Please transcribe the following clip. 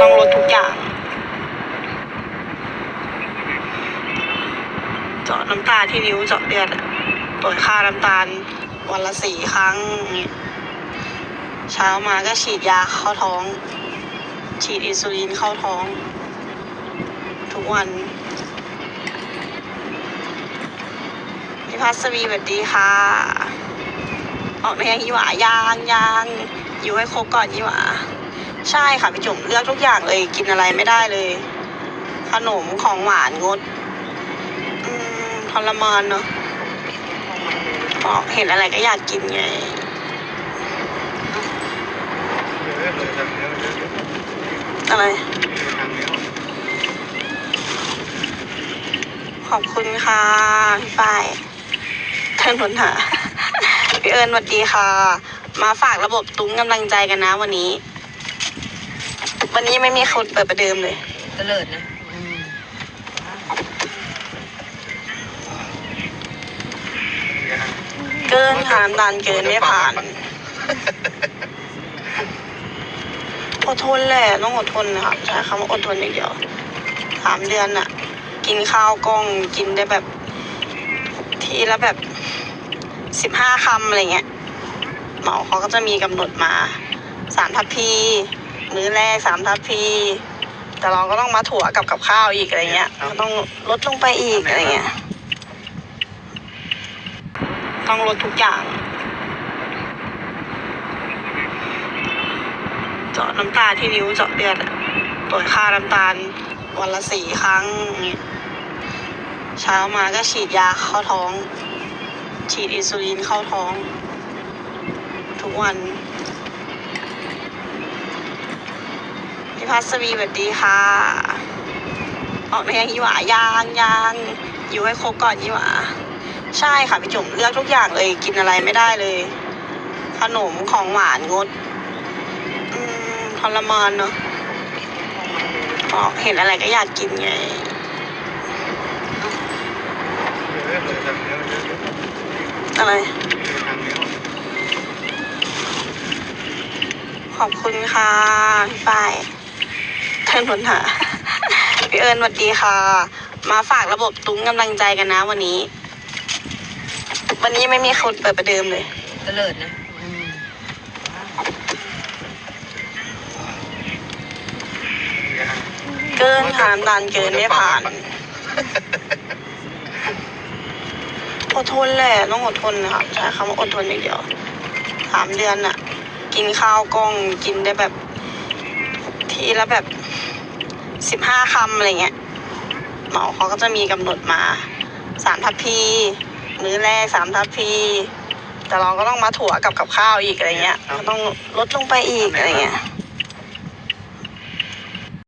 ต้องลดทุกอย่าง เจาะน้ำตาที่นิ้วเจาะเลือดตรวจค่าน้ำตาลวันละสี่ครั้ง เช้ามาก็ฉีดยาเข้าท้อง ฉีดอินซูลินเข้าท้อง ทุกวันพี่พัสวีสวัสดีค่ะ ออกในยังยี่หวายางยางอยู่ให้ครบก่อนยี่หวา ใช่ค่ะพี่จุ๋มเลือกทุกอย่างเลยกินอะไรไม่ได้เลย ขนมของหวานงด อืมทรมานเนาะบอกเห็นอะไรก็อยากกินไง อะไร ขอบคุณค่ะพี่ฝ้ายท่านนหาพี่เอิญสวัสดีค่ะ มาฝากระบบตุ้งกำลังใจกันนะวันนี้ วันนี้ไม่มีคนเปิดประเดิมเลยตะเลิดนะอืมเกินค่ะน้ำตาลเกินไม่ผ่านอดทนแหละต้องอดทนนะคะใช้คำว่าอดทนอย่างเดียวสามเดือนอะกินข้าวกล้องกินได้แบบ ทีละแบบสิบห้าคำอะไรเงี้ยหมอเขาก็จะมีกำหนดมาสามทัพพี มื้อแรกสามทัพพี แต่เราก็ต้องมาถั่วกับกับข้าวอีกอะไรเงี้ยก็ต้องลดลงไปอีกอะไรเงี้ย ต้องลดทุกอย่าง เจาะน้ำตาที่นิ้วเจาะเลือดอะตรวจค่าน้ำตาลวันละสี่ครั้งอย่างเงี้ยเช้ามาก็ฉีดยาเข้าท้อง ฉีดอินซูลินเข้าท้อง ทุกวัน พัสวีสวัสดีค่ะ ออกในยังยี่หวายางยางอยู่ให้ครบก่อนยี่หวาใช่ค่ะพี่จุ๋มเลือกทุกอย่างเลย กินอะไรไม่ได้เลย ขนมของหวานงด อืมทรมานเนาะบอกเห็นอะไรก็อยากกินไงอะไร ขอบคุณค่ะพี่ฝ้าย ท่านนหาพี่เอิญสวัสดีค่ะ มาฝากระบบตุ้งกำลังใจกันนะวันนี้ วันนี้ไม่มีคนเปิดประเดิมเลยตะเลิดนะอืมเกินค่ะน้ำตาลเกินไม่ผ่านอดทนแหละต้องอดทนนะคะใช้คำว่าอดทนอย่างเดียวสามเดือนอะกินข้าวกล้องกินได้แบบ ทีละแบบสิบห้าคำอะไรเงี้ยหมอเขาก็จะมีกำหนดมาสามทัพพีมื้อแรกสามทัพพี แต่เราก็ต้องมาถั่วกับกับข้าวอีกอะไรเงี้ยก็ต้องลดลงไปอีกอะไรเงี้ย